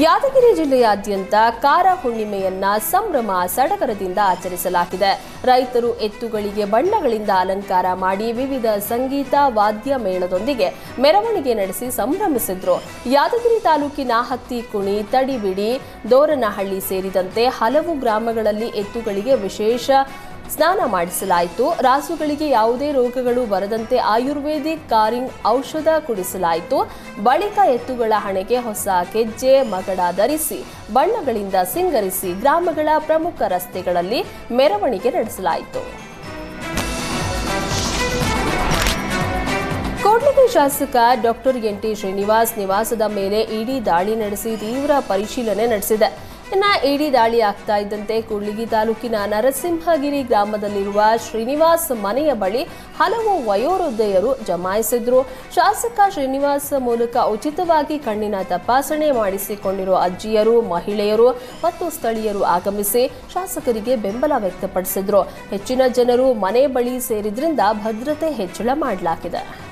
ಯಾದಗಿರಿ ಜಿಲ್ಲೆಯಾದ್ಯಂತ ಕಾರ ಹುಣ್ಣಿಮೆಯನ್ನ ಸಂಭ್ರಮ ಸಡಗರದಿಂದ ಆಚರಿಸಲಾಗಿದೆ. ರೈತರು ಎತ್ತುಗಳಿಗೆ ಬಣ್ಣಗಳಿಂದ ಅಲಂಕಾರ ಮಾಡಿ ವಿವಿಧ ಸಂಗೀತ, ವಾದ್ಯ ಮೇಳದೊಂದಿಗೆ ಮೆರವಣಿಗೆ ನಡೆಸಿ ಸಂಭ್ರಮಿಸಿದ್ರು. ಯಾದಗಿರಿ ತಾಲೂಕಿನ ಹತ್ತಿ ಕುಣಿ, ತಡಿಬಿಡಿ, ದೋರನಹಳ್ಳಿ ಸೇರಿದಂತೆ ಹಲವು ಗ್ರಾಮಗಳಲ್ಲಿ ಎತ್ತುಗಳಿಗೆ ವಿಶೇಷ ಸ್ನಾನ ಮಾಡಿಸಲಾಯಿತು. ರಾಸುಗಳಿಗೆ ಯಾವುದೇ ರೋಗಗಳು ಬರದಂತೆ ಆಯುರ್ವೇದಿಕ್ ಕಾರಿಂಗ್ ಔಷಧ ಕುಡಿಸಲಾಯಿತು. ಬಳಿಕ ಎತ್ತುಗಳ ಹಣೆಗೆ ಹೊಸ ಕೆಜ್ಜೆ, ಮಗಡ ಧರಿಸಿ, ಬಣ್ಣಗಳಿಂದ ಸಿಂಗರಿಸಿ ಗ್ರಾಮಗಳ ಪ್ರಮುಖ ರಸ್ತೆಗಳಲ್ಲಿ ಮೆರವಣಿಗೆ ನಡೆಸಲಾಯಿತು. ಕೂಡ್ಲಿಗಿ ಶಾಸಕ ಡಾಕ್ಟರ್ ಎನ್ ಟಿ ಶ್ರೀನಿವಾಸ್ ನಿವಾಸದ ಮೇಲೆ ಇಡಿ ದಾಳಿ ನಡೆಸಿ ತೀವ್ರ ಪರಿಶೀಲನೆ ನಡೆಸಿದೆ. ಇನ್ನ ಇಡಿ ದಾಳಿ ಆಗ್ತಾ ಇದ್ದಂತೆ ಕೂಡ್ಲಿಗಿ ತಾಲೂಕಿನ ನರಸಿಂಹಗಿರಿ ಗ್ರಾಮದಲ್ಲಿರುವ ಶ್ರೀನಿವಾಸ್ ಮನೆಯ ಬಳಿ ಹಲವು ವಯೋವೃದ್ಧೆಯರು ಜಮಾಯಿಸಿದ್ರು. ಶಾಸಕ ಶ್ರೀನಿವಾಸ್ ಮೂಲಕ ಉಚಿತವಾಗಿ ಕಣ್ಣಿನ ತಪಾಸಣೆ ಮಾಡಿಸಿಕೊಂಡಿರುವ ಅಜ್ಜಿಯರು, ಮಹಿಳೆಯರು ಮತ್ತು ಸ್ಥಳೀಯರು ಆಗಮಿಸಿ ಶಾಸಕರಿಗೆ ಬೆಂಬಲ ವ್ಯಕ್ತಪಡಿಸಿದ್ರು. ಹೆಚ್ಚಿನ ಜನರು ಮನೆ ಬಳಿ ಸೇರಿದ್ರಿಂದ ಭದ್ರತೆ ಹೆಚ್ಚಳ ಮಾಡಲಾಗಿದೆ.